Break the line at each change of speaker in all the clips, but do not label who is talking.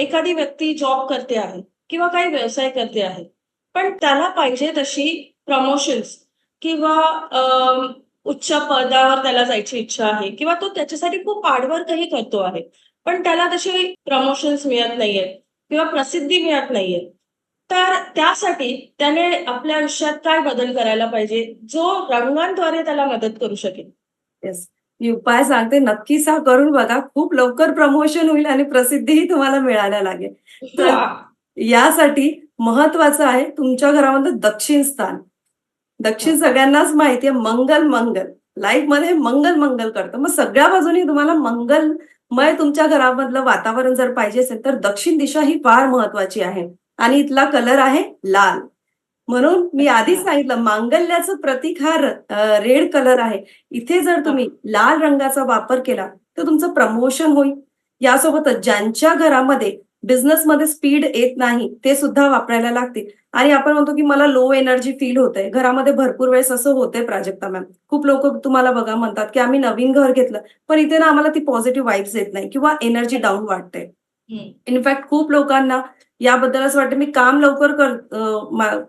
एखादी व्यक्ती जॉब करते आहे किंवा काही व्यवसाय करते आहे पण त्याला पाहिजे तशी प्रमोशन्स किंवा उच्च पदावर त्याला जायची इच्छा आहे किंवा तो त्याच्यासाठी खूप हार्डवर्कही करतो आहे पण त्याला तशी प्रमोशन्स मिळत नाहीयेत किंवा प्रसिद्धी मिळत नाहीये तर त्यासाठी त्याने आपल्या आयुष्यात काय बदल करायला पाहिजे जो रंगांद्वारे त्याला मदत करू शकेल?
येस उपाय सांगते नक्कीच हा करून बघा. खूप लवकर प्रमोशन होईल आणि प्रसिद्धीही तुम्हाला मिळायला लागेल. तर. यासाठी महत्वाचं आहे तुमच्या घरामध्ये दक्षिण स्थान. दक्षिण सगळ्यांनाच माहिती आहे मंगल मंगल. लाईफमध्ये मंगल मंगल करतं. मग सगळ्या बाजूनी तुम्हाला मंगलमय तुमच्या घरामधलं वातावरण जर पाहिजे असेल तर दक्षिण दिशा ही फार महत्वाची आहे. आणि इथला कलर आहे लाल. म्हणून मी आधीच सांगितलं मांगल्याचं प्रतीक हा रेड कलर आहे. इथे जर तुम्ही लाल रंगाचा वापर केला तर तुमचं प्रमोशन होईल. यासोबतच ज्यांच्या घरामध्ये बिझनेसमध्ये स्पीड येत नाही ते सुद्धा वापरायला लागतील. आणि आपण म्हणतो की मला लो एनर्जी फील होतंय. घरामध्ये भरपूर वेळेस असं होतंय प्राजक्ता मॅम खूप लोक तुम्हाला बघा म्हणतात की आम्ही नवीन घर घेतलं पण इथे ना आम्हाला ती पॉझिटिव्ह वाईब्स येत नाही किंवा एनर्जी डाऊन वाटते. इनफॅक्ट खूप लोकांना याबद्दल असं वाटतं मी काम लवकर कर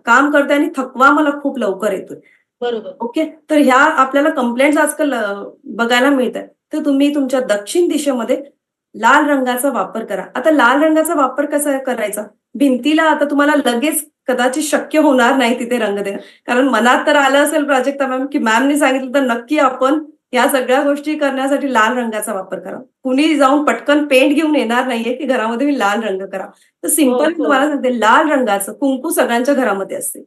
काम करते आणि थकवा मला खूप लवकर येतोय.
बरोबर.
ओके? तर ह्या आपल्याला कंप्लेंट आजकाल बघायला मिळत आहे तर तुम्ही तुमच्या दक्षिण दिशेमध्ये लाल रंगाचा वापर करा. आता लाल रंगाचा वापर कसा करायचा? भिंतीला आता तुम्हाला लगेच कदाचित शक्य होणार नाही तिथे रंग देणं. कारण मनात तर आलं असेल प्राजक्ता मॅम की मॅमने सांगितलं तर नक्की आपण या सगळ्या गोष्टी करण्यासाठी लाल रंगाचा वापर करा कुणी जाऊन पटकन पेंट घेऊन येणार नाहीये की घरामध्ये मी लाल रंग करा तर सिंपल
हो.
तुम्हाला सांगते लाल रंगाचं कुंकू सगळ्यांच्या घरामध्ये असते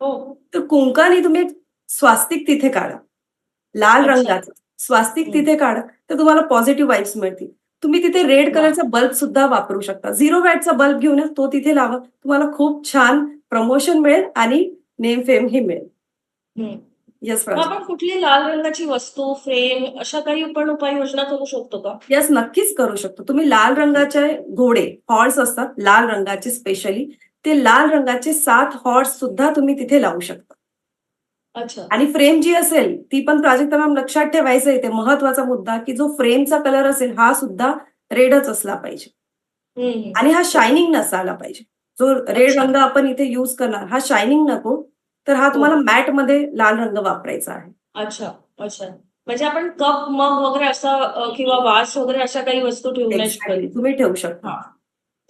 हो
तर कुंकाने तुम्ही एक स्वास्तिक तिथे काढा लाल. रंगाचं स्वास्तिक. तिथे काढा तर तुम्हाला पॉझिटिव्ह वाईब्स मिळतील तुम्ही तिथे रेड. कलरचा बल्ब सुद्धा वापरू शकता झिरो वॅटचा बल्ब घेऊन तो तिथे लावा तुम्हाला खूप छान प्रमोशन मिळेल आणि नेम फेम ही मिळेल. येस
आपण कुठली लाल रंगाची वस्तू फ्रेम अशा काही आपण उपाययोजना करू शकतो का?
येस नक्कीच करू शकतो. तुम्ही लाल रंगाचे घोडे हॉर्स असतात लाल रंगाचे स्पेशली ते लाल रंगाचे सात हॉर्स सुद्धा तुम्ही तिथे लावू शकता.
अच्छा.
आणि फ्रेम जी असेल ती पण प्राजक्ता मॅम लक्षात ठेवायचं इथे महत्त्वाचा मुद्दा की जो फ्रेमचा कलर असेल हा सुद्धा रेडच असला पाहिजे. आणि हा शायनिंग नसायला पाहिजे. जो रेड. रंग आपण इथे युज करणार हा शायनिंग नको. तर हा तुम्हाला
हो.
मॅटमध्ये लाल रंग वापरायचा आहे.
अच्छा अच्छा. म्हणजे आपण कप मग वगैरे असा किंवा वास वगैरे अशा काही वस्तू
Exactly. तुम्ही ठेवू शकता.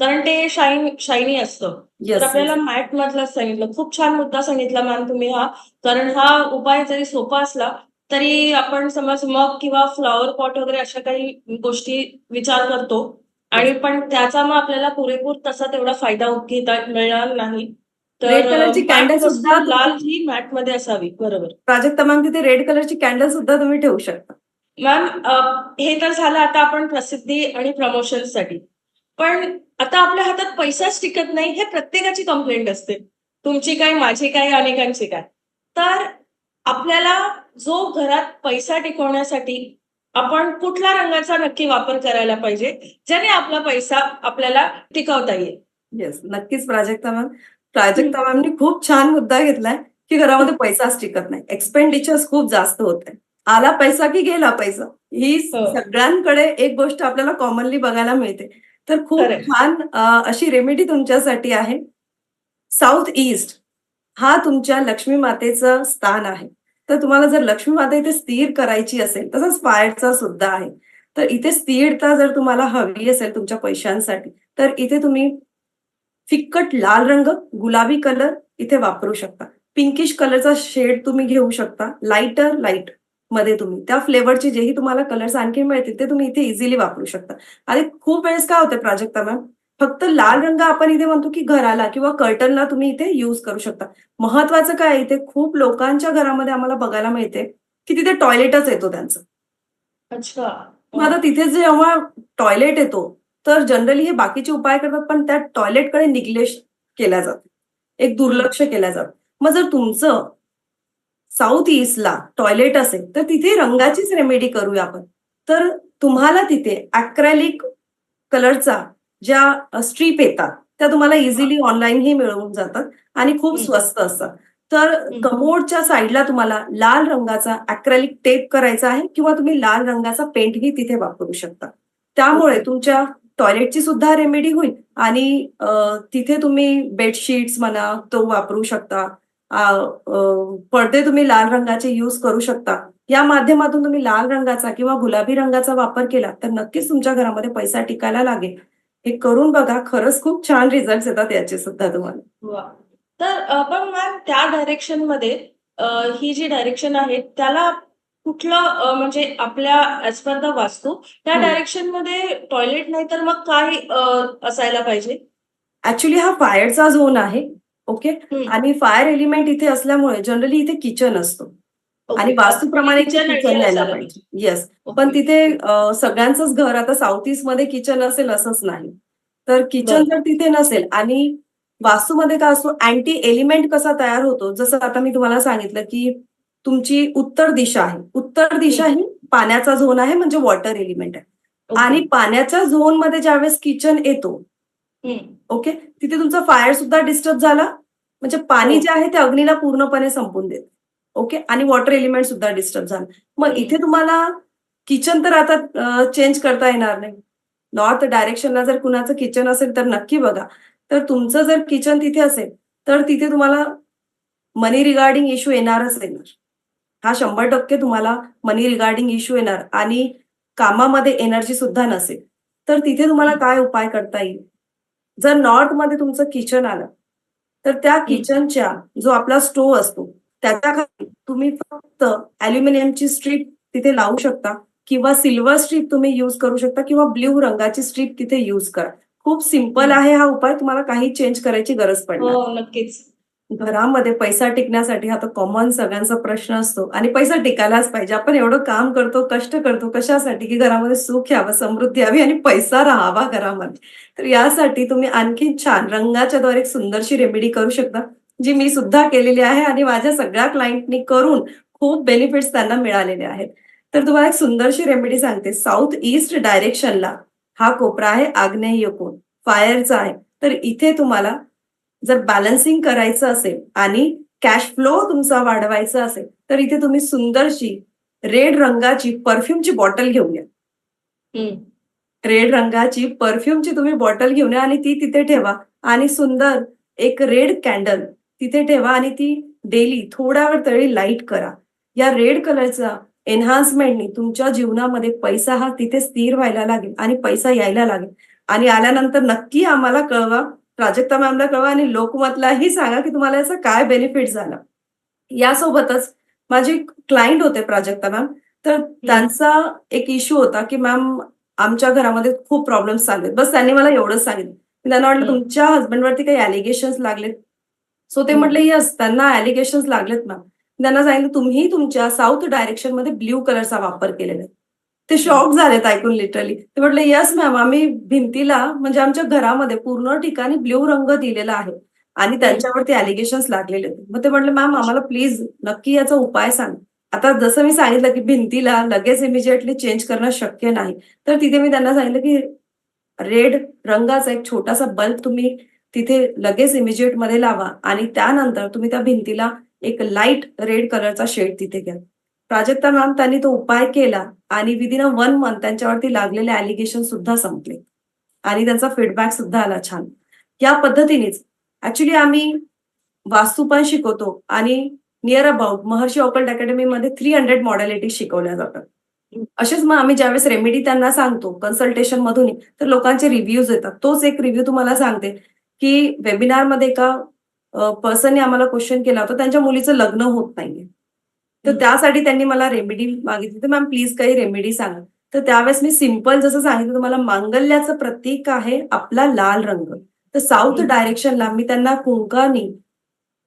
कारण ते शाईन शायनी असतं. तर आपल्याला मॅट मधलाच सांगितलं. खूप छान मुद्दा सांगितला मॅम तुम्ही हा. कारण हा उपाय जरी सोपा असला तरी आपण समज मग किंवा फ्लॉवर पॉट वगैरे अशा काही गोष्टी विचार करतो. आणि पण त्याचा मग आपल्याला पुरेपूर तसा तेवढा फायदा घेता मिळणार नाही.
Red color ची
mat
candle
वस्तू
सुद्धा
लाल ही मॅटमध्ये असावी बरोबर.
प्राजक्ता मॅम तिथे रेड कलरची कॅन्डल सुद्धा तुम्ही ठेवू शकता.
मॅम अ, हे तर झालं आता आपण प्रसिद्धी आणि प्रमोशनसाठी पण आता आपल्या हातात पैसाच टिकत नाही हे प्रत्येकाची कंप्लेंट असते. तुमची काय माझी काय अनेकांची काय. तर आपल्याला जो घरात पैसा टिकवण्यासाठी आपण कुठल्या रंगाचा नक्की वापर करायला पाहिजे ज्याने आपला पैसा आपल्याला टिकवता येईल.
येस नक्कीच प्राजक्ता मॅम प्राजक्ता मॅमनी खूप छान मुद्दा घेतलाय की घरामध्ये पैसाच टिकत नाही. एक्सपेंडिचर्स खूप जास्त होत. आहे आला पैसा की गेला पैसा? ही
हो.
सगळ्यांकडे एक गोष्ट आपल्याला कॉमनली बघायला मिळते. तर खूप. छान अशी रेमेडी तुमच्यासाठी आहे. साऊथ ईस्ट हा तुमच्या लक्ष्मी मातेचं स्थान आहे. तर तुम्हाला जर लक्ष्मी माता इथे स्थिर करायची असेल तसंच फायरचा सुद्धा आहे. तर इथे स्थिरता जर तुम्हाला हवी असेल तुमच्या पैशांसाठी तर इथे तुम्ही फिक्कट लाल रंग गुलाबी कलर इथे वापरू शकता. पिंकिश कलरचा शेड तुम्ही घेऊ शकता. लाइटर लाइटमध्ये तुम्ही. त्या फ्लेवरचे जेही तुम्हाला कलर्स आणखी मिळतील ते तुम्ही इथे इझिली वापरू शकता. आणि खूप वेळेस काय होते प्राजक्ता मॅम फक्त लाल रंग आपण इथे म्हणतो की घराला किंवा कर्टनला तुम्ही इथे युज करू शकता. महत्वाचं काय इथे खूप लोकांच्या घरामध्ये आम्हाला बघायला मिळते की तिथे टॉयलेटच येतो त्यांचं.
अच्छा.
मग आता तिथे जेव्हा टॉयलेट येतो तर जनरली हे बाकीचे उपाय करतात पण त्या टॉयलेटकडे निग्लेक्ट केल्या जातो. एक दुर्लक्ष केल्या जातं. मग जर तुमचं साऊथ ईस्टला टॉयलेट असेल तर तिथे रंगाचीच रेमेडी करूया आपण. तर तुम्हाला तिथे अक्रॅलिक कलरचा ज्या स्ट्रीप येतात त्या तुम्हाला इझिली ऑनलाईनही मिळवून जातात आणि खूप. स्वस्त असतात. तर कमोडच्या साईडला तुम्हाला लाल रंगाचा अक्रॅलिक टेप करायचा आहे किंवा तुम्ही लाल रंगाचा पेंटही तिथे वापरू शकता. त्यामुळे. तुमच्या टॉयलेटची सुद्धा रेमेडी होईल. आणि तिथे तुम्ही बेडशीट्स म्हणा तो वापरू शकता. पडदे तुम्ही लाल रंगाचे यूज करू शकता. या माध्यमातून तुम्ही लाल रंगाचा किंवा गुलाबी रंगाचा वापर केला तर नक्कीच तुमच्या घरामध्ये पैसा टिकायला लागेल. हे करून बघा खरंच खूप छान रिझल्ट येतात याचे सुद्धा तुम्हाला.
तर पण मॅम त्या डायरेक्शनमध्ये ही जी डायरेक्शन आहे त्याला कुठलं म्हणजे आपल्या ऍज पर द वास्तू त्या. डायरेक्शनमध्ये टॉयलेट नाही तर मग काय असायला पाहिजे
ऍक्च्युली हा फायरचा झोन आहे ओके. आणि फायर एलिमेंट इथे असल्यामुळे जनरली इथे किचन असतो. आणि वास्तूप्रमाणे किचन यायला पाहिजे येस. पण तिथे सगळ्यांचंच घर आता साऊथ ईस्टमध्ये किचन असेल असंच नाही तर किचन. जर तिथे नसेल आणि वास्तूमध्ये काय असतो अँटी एलिमेंट कसा तयार होतो जसं आता मी तुम्हाला सांगितलं की तुमची उत्तर दिशा आहे. उत्तर दिशा ही पाण्याचा झोन आहे म्हणजे वॉटर एलिमेंट आहे. आणि पाण्याच्या झोनमध्ये ज्यावेळेस किचन येतो. ओके तिथे तुमचा फायर सुद्धा डिस्टर्ब झाला. म्हणजे पाणी
हो.
जे आहे ते अग्नीला पूर्णपणे संपून देत. ओके आणि वॉटर एलिमेंट सुद्धा डिस्टर्ब झालं. मग. इथे तुम्हाला किचन तर आता चेंज करता येणार नाही. नॉर्थ डायरेक्शनला जर कुणाचं किचन असेल तर नक्की बघा. तर तुमचं जर किचन तिथे असेल तर तिथे तुम्हाला मनी रिगार्डिंग इश्यू येणारच येणार. हा शंभर टक्के तुम्हाला मनी रिगार्डिंग इश्यू येणार आणि कामामध्ये एनर्जी सुद्धा नसेल. तर तिथे तुम्हाला काय उपाय करता येईल? जर नॉर्थमध्ये तुमचं किचन आलं तर त्या किचनच्या जो आपला स्टोव असतो त्याच्याखाली तुम्ही फक्त अल्युमिनियमची स्ट्रीप तिथे लावू शकता किंवा सिल्वर स्ट्रीप तुम्ही युज करू शकता किंवा ब्ल्यू रंगाची स्ट्रीप तिथे युज करा. खूप सिंपल आहे हा उपाय तुम्हाला काही चेंज करायची गरज पडणार.
हो नक्कीच.
घरामध्ये पैसा टिकण्यासाठी हा तर कॉमन सगळ्यांचा प्रश्न असतो. आणि पैसा टिकायलाच पाहिजे. आपण एवढं काम करतो कष्ट करतो कशासाठी? की घरामध्ये सुख यावं समृद्धी यावी आणि पैसा राहावा घरामध्ये. तर यासाठी तुम्ही आणखी छान रंगाच्या द्वारे एक सुंदरशी रेमेडी करू शकता जी मी सुद्धा केलेली आहे आणि माझ्या सगळ्या क्लायंटनी करून खूप बेनिफिट्स त्यांना मिळालेले आहेत. तर तुम्हाला एक सुंदरशी रेमेडी सांगते. साऊथ ईस्ट डायरेक्शनला हा कोपरा आहे आग्नेय कोण. फायरचा आहे. तर इथे तुम्हाला जर बॅलन्सिंग करायचं असेल आणि कॅश फ्लो तुमचा वाढवायचा असेल तर इथे तुम्ही सुंदरशी रेड रंगाची परफ्यूमची बॉटल घेऊन या. रेड रंगाची परफ्यूमची तुम्ही बॉटल घेऊन या आणि ती तिथे ठेवा. आणि सुंदर एक रेड कॅन्डल तिथे ठेवा आणि ती डेली थोड्या वेळ तरी लाइट करा. या रेड कलरचा एन्हान्समेंटनी तुमच्या जीवनामध्ये पैसा हा तिथे स्थिर व्हायला लागेल आणि पैसा यायला लागेल. आणि आल्यानंतर नक्की आम्हाला कळवा प्राजक्ता मॅमला कळवा आणि लोकमतलाही सांगा की तुम्हाला याचा काय बेनिफिट झाला. यासोबतच माझे क्लायंट होते प्राजक्ता मॅम तर त्यांचा एक इश्यू होता की मॅम आमच्या घरामध्ये खूप प्रॉब्लेम्स चालू आहेत बस त्यांनी मला एवढंच सांगितलं. त्यांना वाटलं. तुमच्या हस्बंडवरती काही ॲलिगेशन्स लागलेत? सो ते. म्हटले यस त्यांना ॲलिगेशन्स लागलेत मॅम त्यांना सांगितलं तुम्ही तुमच्या साऊथ डायरेक्शनमध्ये ब्ल्यू कलरचा वापर केलेला आहे. ते शॉक झालेत ऐकून लिटरली ते म्हटलं यस मॅम आम्ही भिंतीला म्हणजे आमच्या घरामध्ये पूर्ण ठिकाणी ब्ल्यू रंग दिलेला आहे आणि त्यांच्यावरती अलिगेशन लागलेले होते मग ते म्हटलं मॅम आम्हाला प्लीज नक्की याचा उपाय सांग. आता जसं मी सांगितलं की भिंतीला लगेच इमिजिएटली चेंज करणं शक्य नाही तर तिथे मी त्यांना सांगितलं की रेड रंगाचा एक छोटासा बल्ब तुम्ही तिथे लगेच इमिजिएटमध्ये लावा आणि त्यानंतर तुम्ही त्या भिंतीला एक लाइट रेड कलरचा शेड तिथे घ्या. प्राजक्ता मॅम त्यांनी तो उपाय केला आणि विदिन अ वन मंथ त्यांच्यावरती लागलेले अॅलिगेशन सुद्धा संपले. आणि त्यांचा फीडबॅक सुद्धा आला छान. या पद्धतीनेच ऍक्च्युली आम्ही वास्तू पण शिकवतो आणि नियर अबाउट महर्षी ऑकल्ट अकॅडमीमध्ये थ्री हंड्रेड मॉडॅलिटी शिकवल्या जातात. असेच मग आम्ही ज्यावेळेस रेमेडी त्यांना सांगतो कन्सल्टेशन मधून तर लोकांचे रिव्ह्यूज येतात. तोच एक रिव्ह्यू तुम्हाला सांगते की वेबिनारमध्ये एका पर्सनने आम्हाला क्वेश्चन केला होता. त्यांच्या मुलीचं लग्न होत नाहीये. तर. त्यासाठी त्यांनी मला रेमेडी मागितली. तर मॅम प्लीज काही रेमेडी सांगा. तर त्यावेळेस मी सिंपल जसं सांगितलं तुम्हाला मांगल्याचं प्रतीक आहे आपला लाल रंग. तर साऊथ. डायरेक्शनला मी त्यांना कुंकानी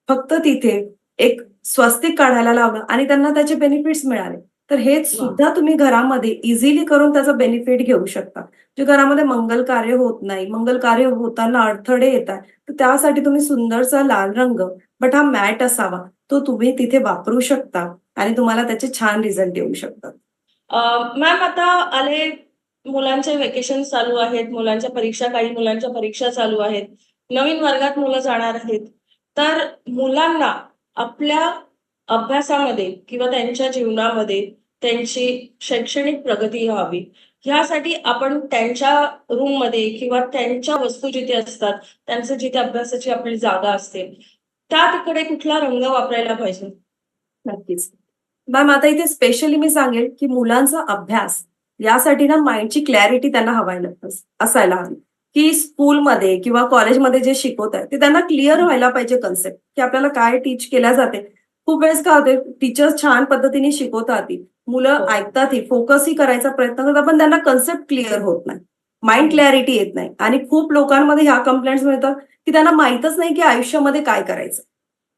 फक्त तिथे एक स्वस्तिक काढायला लावलं आणि त्यांना त्याचे बेनिफिट्स मिळाले. तर हे सुद्धा तुम्ही घरामध्ये इझिली करून त्याचा बेनिफिट घेऊ शकता. जे घरामध्ये मंगल कार्य होत नाही मंगल कार्य होताना अडथळे येतात तर त्यासाठी तुम्ही सुंदरसा लाल रंग बट हा मॅट असावा तो तुम्ही तिथे वापरू शकता. आणि तुम्हाला त्याचे छान रिझल्ट येऊ शकतात.
मॅम आता आले मुलांचे वेकेशन चालू आहेत मुलांच्या परीक्षा काही मुलांच्या परीक्षा चालू आहेत नवीन वर्गात मुलं जाणार आहेत. तर मुलांना आपल्या अभ्यासामध्ये किंवा त्यांच्या जीवनामध्ये त्यांची शैक्षणिक प्रगती व्हावी. ह्यासाठी आपण त्यांच्या रूममध्ये किंवा त्यांच्या वस्तू जिथे असतात त्यांचं जिथे अभ्यासाची आपली जागा असते त्या तिकडे कुठला रंग वापरायला पाहिजे?
नक्कीच. मॅम आता इथे स्पेशली मी सांगेल की मुलांचा अभ्यास यासाठी ना माइंडची क्लॅरिटी त्यांना हवायला असायला हवी. की स्कूलमध्ये किंवा कॉलेजमध्ये जे शिकवत आहे ते त्यांना क्लिअर व्हायला पाहिजे कन्सेप्ट की आपल्याला काय टीच केल्या जाते. खूप वेळेस काय होते टीचर्स छान पद्धतीने शिकवतात मुलं
हो.
ऐकतातही फोकसही करायचा प्रयत्न करतात पण त्यांना कन्सेप्ट क्लिअर होत नाही. माइंड क्लॅरिटी येत नाही. आणि खूप लोकांमध्ये ह्या कंप्लेंट्स मिळतात की त्यांना माहीतच नाही की आयुष्यामध्ये काय करायचं.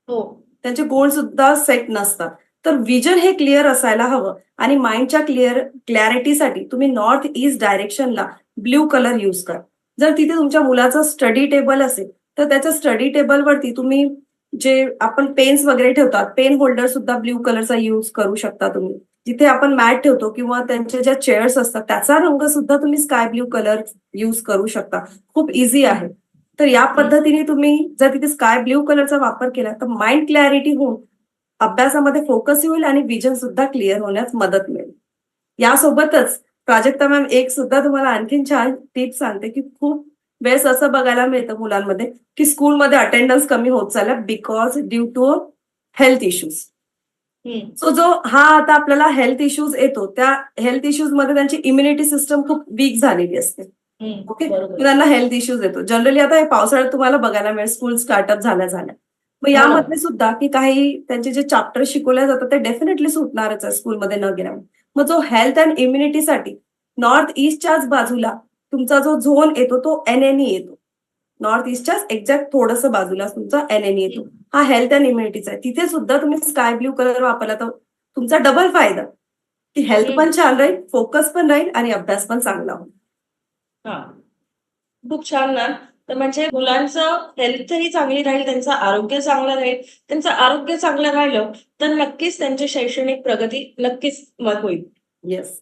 हो.
त्यांचे गोल सुद्धा सेट नसतात. तर विजन हे क्लिअर असायला हवं. आणि माइंडच्या क्लिअर क्लॅरिटीसाठी तुम्ही नॉर्थ ईस्ट डायरेक्शनला ब्ल्यू कलर यूज करा. जर तिथे तुमच्या मुलाचं स्टडी टेबल असेल तर त्याच्या स्टडी टेबलवरती तुम्ही जे आपण पेन्स वगैरे ठेवतात पेन होल्डर सुद्धा ब्ल्यू कलरचा यूज करू शकता तुम्ही. जिथे आपण मॅट ठेवतो किंवा त्यांच्या ज्या चेअर्स असतात त्याचा रंग सुद्धा तुम्ही स्काय ब्ल्यू कलर यूज करू शकता. खूप इझी आहे. तर या पद्धतीने तुम्ही जर तिथे स्काय ब्ल्यू कलरचा वापर केला तर माइंड क्लॅरिटी होऊन अभ्यासामध्ये फोकस होईल आणि विजन सुद्धा क्लिअर होण्यास मदत मिळेल. यासोबतच प्राजक्ता मॅम एक सुद्धा तुम्हाला आणखीन छान टिप सांगते की खूप वेळेस असं बघायला मिळतं मुलांमध्ये की स्कूलमध्ये अटेंडन्स कमी होत चालला because due to health issues. So जो हा आता आपल्याला हेल्थ इश्यूज येतो त्या हेल्थ इश्यूजमध्ये त्यांची इम्युनिटी सिस्टम खूप वीक झालेली असते. ओके त्यांना हेल्थ इश्यूज येतो. जनरली आता हे पावसाळ्यात तुम्हाला बघायला मिळेल स्कूल स्टार्टअप झाल्या झाल्या मग यामध्ये सुद्धा की काही त्यांचे जे चॅप्टर शिकवले जातात ते डेफिनेटली सुटणारच आहे स्कूलमध्ये न गेल्यामुळे. मग जो हेल्थ अँड इम्युनिटीसाठी नॉर्थ ईस्टच्याच बाजूला तुमचा जो झोन येतो तो एन येतो. नॉर्थ ईस्टच्याच एक्झॅक्ट थोडस बाजूला तुमचा एन येतो. हा हेल्थ अँड इम्युनिटीचा आहे. तिथे सुद्धा तुम्ही स्काय ब्ल्यू कलर वापरला तर तुमचा डबल फायदा. की हेल्थ पण छान राहील फोकस पण राहील आणि अभ्यास पण चांगला होईल.
खूप छान ना तर म्हणजे मुलांचं हेल्थही चांगली राहील त्यांचं आरोग्य चांगलं राहील त्यांचं आरोग्य चांगलं राहिलं तर नक्कीच त्यांची शैक्षणिक प्रगती नक्कीच होईल.
येस